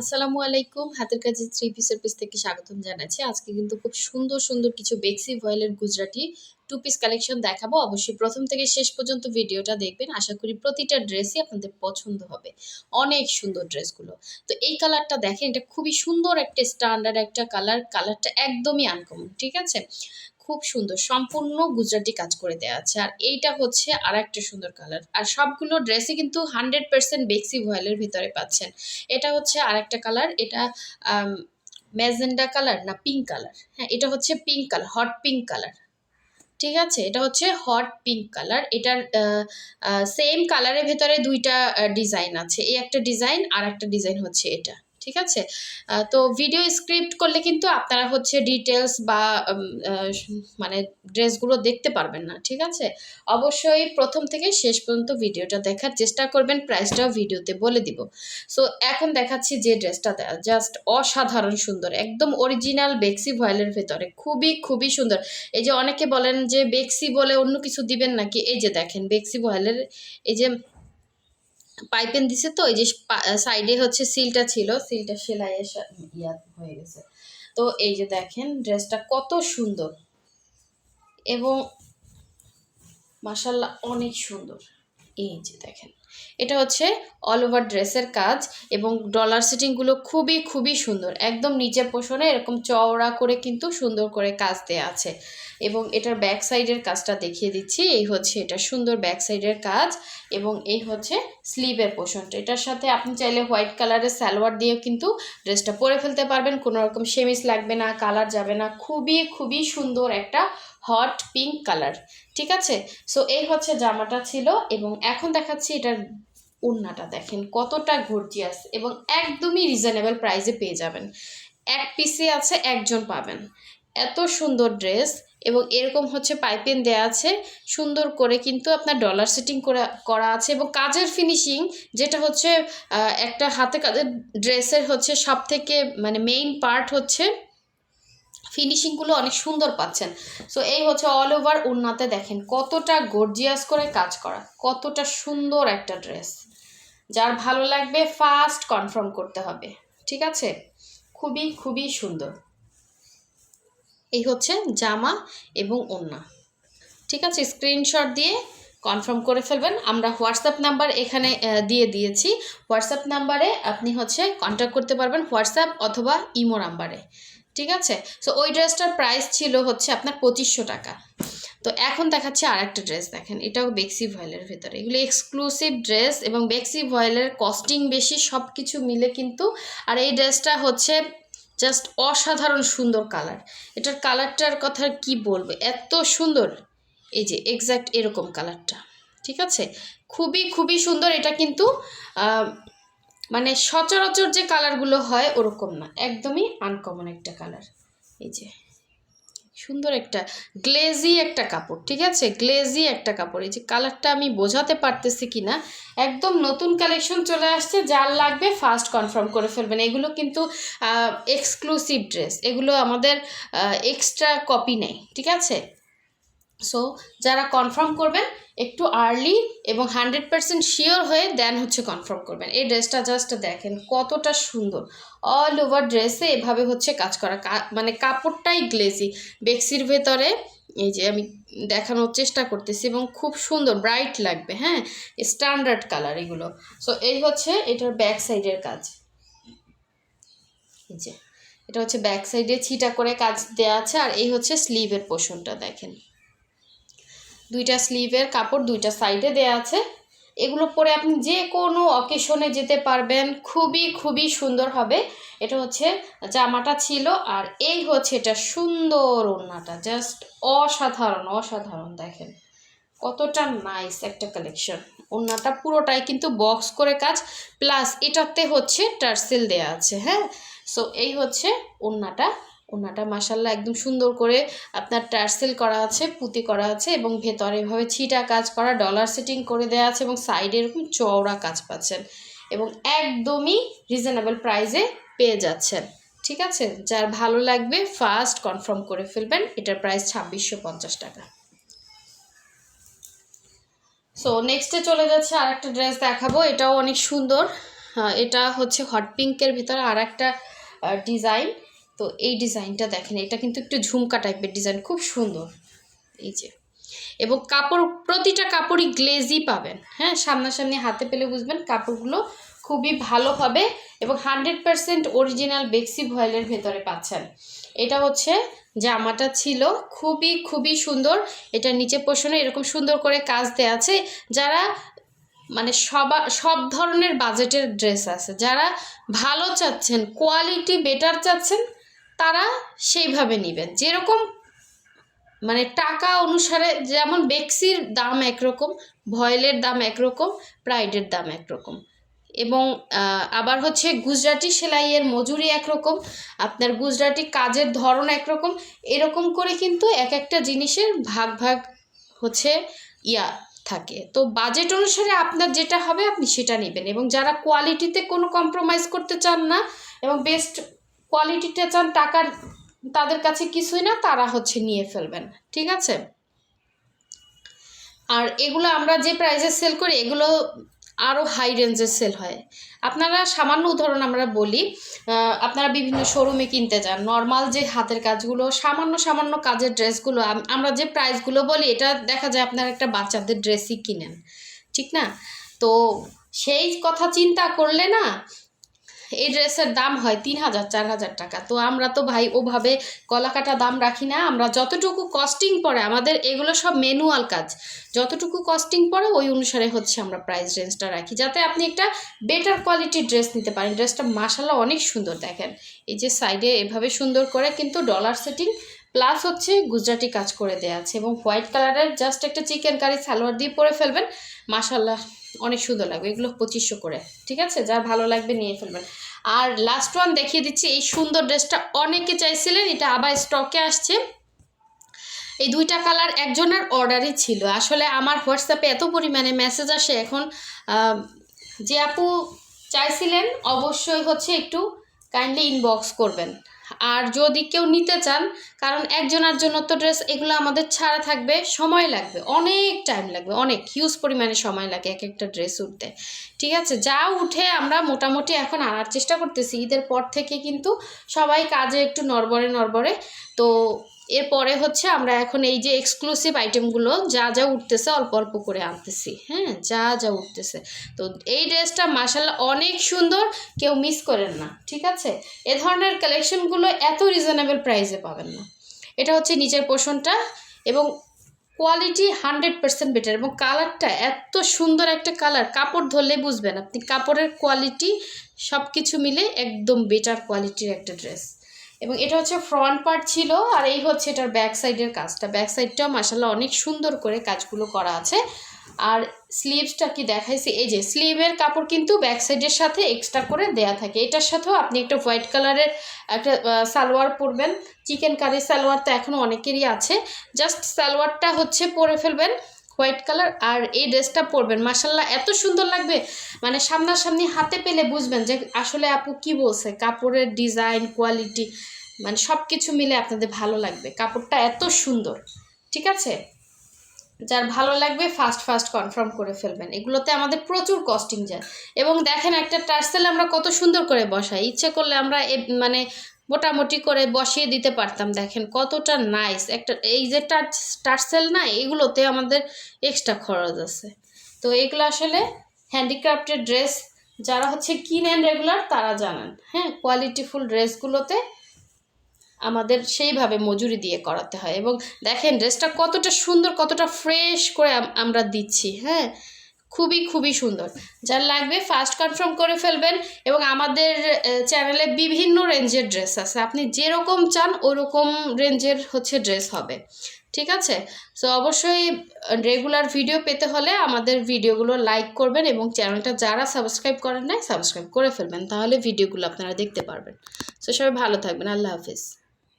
আসসালামু আলাইকুম। হাতের কাছে থ্রি পিসের পিস থেকে স্বাগতম জানাচ্ছি। আজকে কিন্তু খুব সুন্দর সুন্দর কিছু বেক্সি ভয়েলের গুজরাটি টু পিস কালেকশন দেখাবো। অবশ্যই প্রথম থেকে শেষ পর্যন্ত ভিডিওটা দেখবেন। আশা করি প্রতিটা ড্রেসই আপনাদের পছন্দ হবে। অনেক সুন্দর ড্রেসগুলো তো এই কালারটা দেখেন, এটা খুবই সুন্দর একটা স্ট্যান্ডার্ড একটা কালার কালারটা একদমই আনকমন ঠিক আছে? খুব সুন্দর, সম্পূর্ণ গুজরাটি কাজ করে দেওয়া আছে। আর এইটা হচ্ছে আর একটা সুন্দর কালার আর সবগুলো ড্রেসই কিন্তু হান্ড্রেড পার্সেন্ট বেক্সি ভয়েলের ভিতরে পাচ্ছেন। এটা হচ্ছে আর একটা কালার এটা ম্যাজেন্ডা কালার না পিঙ্ক কালার হ্যাঁ এটা হচ্ছে pink colour hot pink colour ঠিক আছে? এটা হচ্ছে হট পিঙ্ক কালার এটার সেম কালারের ভেতরে দুইটা ডিজাইন আছে। এই একটা ডিজাইন আর একটা ডিজাইন হচ্ছে এটা। ঠিক আছে? তো ভিডিও স্ক্রিপ্ট করলে কিন্তু আপনারা হচ্ছে ডিটেলস বা মানে ড্রেসগুলো দেখতে পারবেন না, ঠিক আছে? অবশ্যই প্রথম থেকে শেষ পর্যন্ত ভিডিওটা দেখার চেষ্টা করবেন প্রাইসটাও ভিডিওতে বলে দিব। সো এখন দেখাচ্ছি যে ড্রেসটা জাস্ট অসাধারণ সুন্দর, একদম অরিজিনাল বেক্সি ভয়েলের ভেতরে, খুবই খুবই সুন্দর। এই যে অনেকে বলেন যে বেক্সি বলে অন্য কিছু দিবেন নাকি? এই যে দেখেন বেক্সি ভয়েলের এই যে পাইপেন দিছে তো, এই যে সাইডে হচ্ছে সিলটা ছিল, সিলটা সেলাই ইয়া হয়ে গেছে। তো এই যে দেখেন, ড্রেসটা কত সুন্দর। এবং মাসাল্লাহ অনেক সুন্দর। এই যে দেখেন, এটা হচ্ছে অল ওভার ড্রেসের কাজ এবং ডলার সিটিংগুলো খুবই খুবই সুন্দর। একদম নিচের পোষণে এরকম চওড়া করে কিন্তু সুন্দর করে কাজ দেওয়া আছে। এবং এটার ব্যাক সাইডের কাজটা দেখিয়ে দিচ্ছি। এই হচ্ছে এটা সুন্দর ব্যাক সাইডের কাজ এবং এই হচ্ছে স্লিভের পোষণটা। এটার সাথে আপনি চাইলে হোয়াইট কালারের সালোয়ার দিয়েও কিন্তু ড্রেসটা পরে ফেলতে পারবেন। কোনো রকম সেমিস লাগবে না কালার যাবে না। খুবই খুবই সুন্দর একটা হট পিঙ্ক কালার ঠিক আছে? সো এই হচ্ছে জামাটা ছিল এবং এখন দেখাচ্ছি এটার উন্নাটা। দেখেন কতটা গর্জিয়াস এবং একদমই রিজনেবল প্রাইসে পেয়ে যাবেন। এক পিসে আছে, একজন পাবেন। এত সুন্দর ড্রেস এবং এরকম হচ্ছে পাইপেন দেয়া আছে। সুন্দর করে কিন্তু আপনার ডলার সেটিং করা করা আছে এবং কাজের ফিনিশিং যেটা হচ্ছে একটা হাতে কাজের ড্রেসের হচ্ছে সব থেকে মানে মেইন পার্ট হচ্ছে ফিনিশিংগুলো অনেক সুন্দর পাচ্ছেন। সো এই হচ্ছে অল ওভার উন্নাতে দেখেন কতটা গর্জিয়াস করে কাজ করা, কতটা সুন্দর একটা ড্রেস যার ভালো লাগবে ফার্স্ট কনফার্ম করতে হবে, ঠিক আছে? খুবই খুবই সুন্দর। এই হচ্ছে জামা এবং ওন্না ঠিক আছে স্ক্রিনশট দিয়ে কনফার্ম করে ফেলবেন। আমরা হোয়াটসঅ্যাপ নাম্বার এখানে দিয়ে দিয়েছি। হোয়াটসঅ্যাপ নাম্বারে আপনি হচ্ছে কন্ট্যাক্ট করতে পারবেন হোয়াটসঅ্যাপ অথবা ইমো নাম্বারে ঠিক আছে? সো ওই ড্রেসটার প্রাইস ছিল হচ্ছে আপনার পঁচিশশো টাকা। তো এখন দেখাচ্ছে আর একটা ড্রেস দেখেন। এটাও বেক্সি ভয়েলের ভেতরে। এগুলো এক্সক্লুসিভ ড্রেস এবং বেক্সি ভয়েলের কস্টিং বেশি সব কিছু মিলে কিন্তু। আর এই ড্রেসটা হচ্ছে জাস্ট অসাধারণ সুন্দর কালার এটার কালারটার কথা কি বলব? এত সুন্দর। এই যে এক্স্যাক্ট এরকম কালারটা ঠিক আছে? খুবই খুবই সুন্দর। এটা কিন্তু মানে সচরাচর যে কালারগুলো হয় ওরকম না। একদমই আনকমন একটা কালার এই যে। সুন্দর একটা গ্লেজি একটা কাপড়, ঠিক আছে? গ্লেজি একটা কাপড়। এই যে কালারটা আমি বোঝাতে পারতেছি কি না একদম নতুন কালেকশন চলে আসছে, যার লাগবে ফার্স্ট কনফার্ম করে ফেলবেন। এগুলো কিন্তু এক্সক্লুসিভ ড্রেস এগুলো আমাদের এক্সট্রা কপি নেই ঠিক আছে? সো যারা কনফার্ম করবেন, একটু আর্লি এবং হান্ড্রেড পারসেন্ট শিওর হয়ে দেন হচ্ছে কনফার্ম করবেন। এই ড্রেসটা জাস্ট দেখেন কতটা সুন্দর। অল ওভার ড্রেসে এভাবে হচ্ছে কাজ করা। মানে কাপড়টাই গ্লেজি বেক্সির ভেতরে এই যে আমি দেখানোর চেষ্টা করতেছি এবং খুব সুন্দর ব্রাইট লাগবে হ্যাঁ? স্ট্যান্ডার্ড কালার এগুলো। সো এই হচ্ছে এটার ব্যাক সাইডের কাজ। এই যে, এটা হচ্ছে ব্যাক সাইডে ছিটা করে কাজ দেওয়া আছে আর এই হচ্ছে স্লিভের পোষণটা দেখেন। দুইটা স্লিভের কাপড় দুইটা সাইডে দেয়া আছে। এগুলো পরে আপনি যে কোনো অকেশনে যেতে পারবেন। খুবই খুবই সুন্দর হবে। এটা হচ্ছে জামাটা ছিল আর এই হচ্ছে এটা সুন্দর ওড়নাটা। জাস্ট অসাধারণ অসাধারণ দেখেন। কতটা নাইস একটা কালেকশন ওড়নাটা পুরোটাই কিন্তু বক্স করে কাজ। প্লাস এটাতে হচ্ছে টার্সেল দেয়া আছে হ্যাঁ? সো এই হচ্ছে ওড়নাটা। ওনাটা মাসাল্লাহ একদম সুন্দর করে আপনার টার্সেল করা আছে, পুঁতি করা আছে এবং ভেতরে এভাবে ছিটা কাজ করা ডলার সেটিং করে দেওয়া আছে এবং সাইডে এরকম চওড়া কাজ পাচ্ছেন এবং একদমই রিজনেবল প্রাইসে পেয়ে যাচ্ছেন, ঠিক আছে? যার ভালো লাগবে ফার্স্ট কনফার্ম করে ফেলবেন, এটার প্রাইস ছাব্বিশশো পঞ্চাশ টাকা। সো নেক্সটে চলে যাচ্ছে আর একটা ড্রেস দেখাবো, এটাও অনেক সুন্দর। এটা হচ্ছে হট পিঙ্কের ভিতরে আর একটা ডিজাইন তো এই ডিজাইনটা দেখেন, এটা কিন্তু একটু ঝুমকা টাইপের ডিজাইন, খুব সুন্দর। এই যে। এবং কাপড়, প্রতিটা কাপড়ই গ্লেজি পাবেন। হ্যাঁ সামনাসামনি হাতে পেলে বুঝবেন কাপড়গুলো খুবই ভালো হবে এবং হান্ড্রেড পারসেন্ট অরিজিনাল বেক্সি ভয়েলের ভেতরে পাচ্ছেন। এটা হচ্ছে জামাটা ছিল খুবই খুবই সুন্দর। এটা নিচে পোষণে এরকম সুন্দর করে কাজ দেওয়া আছে। যারা মানে সবা, সব ধরনের বাজেটের ড্রেস আছে, যারা ভালো চাচ্ছেন, কোয়ালিটি বেটার চাচ্ছেন তারা সেইভাবে নেবেন। যেরকম মানে টাকা অনুসারে যেমন বেক্সির দাম একরকম, ভয়েলের দাম একরকম, প্রাইডের দাম একরকম। এবং আবার হচ্ছে গুজরাটি সেলাইয়ের মজুরি একরকম, আপনার গুজরাটি কাজের ধরন একরকম, এরকম করে কিন্তু এক একটা জিনিসের ভাগ ভাগ হচ্ছে ইয়া থাকে। তো বাজেট অনুসারে আপনার যেটা হবে আপনি সেটা নেবেন। এবং যারা কোয়ালিটিতে কোনো কম্প্রোমাইজ করতে চান না, এবং বেস্ট কোয়ালিটিটা চান, টাকার তাদের কাছে কিছুই না, তারা হচ্ছে নিয়ে ফেলবেন, ঠিক আছে? আর এগুলো আমরা যে প্রাইসে সেল করি, এগুলো আরও হাই রেঞ্জের সেল হয়। আপনারা সামান্য উদাহরণ আমরা বলি আপনারা বিভিন্ন শোরুমে কিনতে যান নর্মাল যে হাতের কাজগুলো, সামান্য সামান্য কাজের ড্রেসগুলো আমরা যে প্রাইসগুলো বলি, এটা দেখা যায় আপনারা একটা বাচ্চাদের ড্রেসই কিনেন, ঠিক না? তো সেই কথা চিন্তা করলে না এই ড্রেসের দাম হয় তিন হাজার, চার হাজার টাকা। তো আমরা তো ভাই ওভাবে কলাকাটা দাম রাখি না। আমরা যতটুকু কস্টিং পড়ে, আমাদের এগুলো সব ম্যানুয়াল কাজ। যতটুকু কস্টিং পড়ে, ওই অনুসারে হচ্ছে আমরা প্রাইস রেঞ্জটা রাখি। যাতে আপনি একটা বেটার কোয়ালিটির ড্রেস নিতে পারেন। ড্রেসটা মাসাল্লাহ অনেক সুন্দর দেখেন। এই যে সাইডে এভাবে সুন্দর করে কিন্তু ডলার সেটিং প্লাস হচ্ছে গুজরাটি কাজ করে দেওয়া আছে এবং হোয়াইট কালারের জাস্ট একটা চিকেন কারি সালোয়ার দিয়ে পরে ফেলবেন। মাসাল্লাহ অনেক সুন্দর লাগবে। এগুলো পঁচিশশো করে, ঠিক আছে? যা ভালো লাগবে নিয়ে ফেলবেন। আর লাস্ট ওয়ান দেখিয়ে দিচ্ছি, এই সুন্দর ড্রেসটা অনেকে চাইছিলেন, এটা আবার স্টকে আসছে। এই দুইটা কালার একজনের অর্ডারই ছিল। আসলে আমার হোয়াটসঅ্যাপে এত পরিমাণে মেসেজ আসে এখন যে আপু চাইছিলেন, অবশ্যই হচ্ছে একটু কাইন্ডলি ইনবক্স করবেন। আর যদি কেউ নিতে চান, কারণ একজনের জন্য তো ড্রেস এগুলো আমাদের ছাড়া থাকবে, সময় লাগবে, অনেক টাইম লাগবে, অনেক হিউজ পরিমাণে সময় লাগে এক একটা ড্রেস উঠতে ঠিক আছে? যা উঠে আমরা মোটামুটি এখন আনার চেষ্টা করতেছি। ঈদের পর থেকে কিন্তু সবাই কাজে একটু নরবরে নরবরে তো এরপরে হচ্ছে আমরা এখন এই যে এক্সক্লুসিভ আইটেমগুলো যা যা উঠতেছে অল্প অল্প করে আনতেছি হ্যাঁ? যা যা উঠতেছে। তো এই ড্রেসটা মাসাল্লাহ অনেক সুন্দর, কেউ মিস করেন না, ঠিক আছে? এ ধরনের কালেকশনগুলো এত রিজনেবল প্রাইসে পাবেন না। এটা হচ্ছে নিচের পোষণটা এবং কোয়ালিটি হান্ড্রেড পার্সেন্ট বেটার এবং কালারটা এত সুন্দর একটা কালার কাপড় ধরলে বুঝবেন, আপনি কাপড়ের কোয়ালিটি সব কিছু মিলে একদম বেটার কোয়ালিটির একটা ড্রেস এবং এটা হচ্ছে ফ্রন্ট পার্ট ছিল আর এই হচ্ছে এটার ব্যাক সাইডের কাজটা। ব্যাক সাইডটাও মাসাল্লাহ অনেক সুন্দর করে কাজগুলো করা আছে। আর স্লিভসটা কি দেখাইছি? এই যে স্লিভের কাপড় কিন্তু ব্যাক সাইডের সাথে এক্সট্রা করে দেয়া থাকে। এটার সাথেও আপনি একটা হোয়াইট কালারের একটা সালোয়ার পরবেন। চিকেন কারি সালোয়ার তো এখনও অনেকেরই আছে। জাস্ট সালোয়ারটা হচ্ছে পরে ফেলবেন। হোয়াইট কালার আর এই ড্রেসটা পরবেন। মাসাল্লাহ এত সুন্দর লাগবে। মানে সামনাসামনি হাতে পেলে বুঝবেন যে আসলে আপু কি বলছে। কাপড়ের ডিজাইন, কোয়ালিটি মানে সব কিছু মিলে আপনাদের ভালো লাগবে। কাপড়টা এত সুন্দর, ঠিক আছে? যার ভালো লাগবে ফাস্ট ফাস্ট কনফার্ম করে ফেলবেন। এগুলোতে আমাদের প্রচুর কস্টিং যায়। এবং দেখেন একটা টার্সেল আমরা কত সুন্দর করে বসাই। ইচ্ছে করলে আমরা মানে মোটামুটি করে বসিয়ে দিতে পারতাম, দেখেন কতটা নাইস একটা এই যে টাচ টার্সেল না, এগুলোতে আমাদের এক্সট্রা খরচ আছে। তো এগুলো আসলে হ্যান্ডিক্রাফটের ড্রেস যারা হচ্ছে কিনেন রেগুলার তারা জানান। হ্যাঁ কোয়ালিটিফুল ড্রেসগুলোতে আমাদের সেইভাবে মজুরি দিয়ে করাতে হয়। এবং দেখেন ড্রেসটা কতটা সুন্দর, কতটা ফ্রেশ করে আমরা দিচ্ছি। হ্যাঁ খুবই খুবই সুন্দর। যার লাগবে ফার্স্ট কনফার্ম করে ফেলবেন এবং আমাদের চ্যানেলে বিভিন্ন রেঞ্জের ড্রেস আছে। আপনি যেরকম চান ওরকম রেঞ্জের হচ্ছে ড্রেস হবে। ঠিক আছে? সো অবশ্যই রেগুলার ভিডিও পেতে হলে আমাদের ভিডিওগুলো লাইক করবেন এবং চ্যানেলটা যারা সাবস্ক্রাইব করেন নাই সাবস্ক্রাইব করে ফেলবেন। তাহলে ভিডিওগুলো আপনারা দেখতে পারবেন। সো সবাই ভালো থাকবেন। আল্লাহ হাফিজ।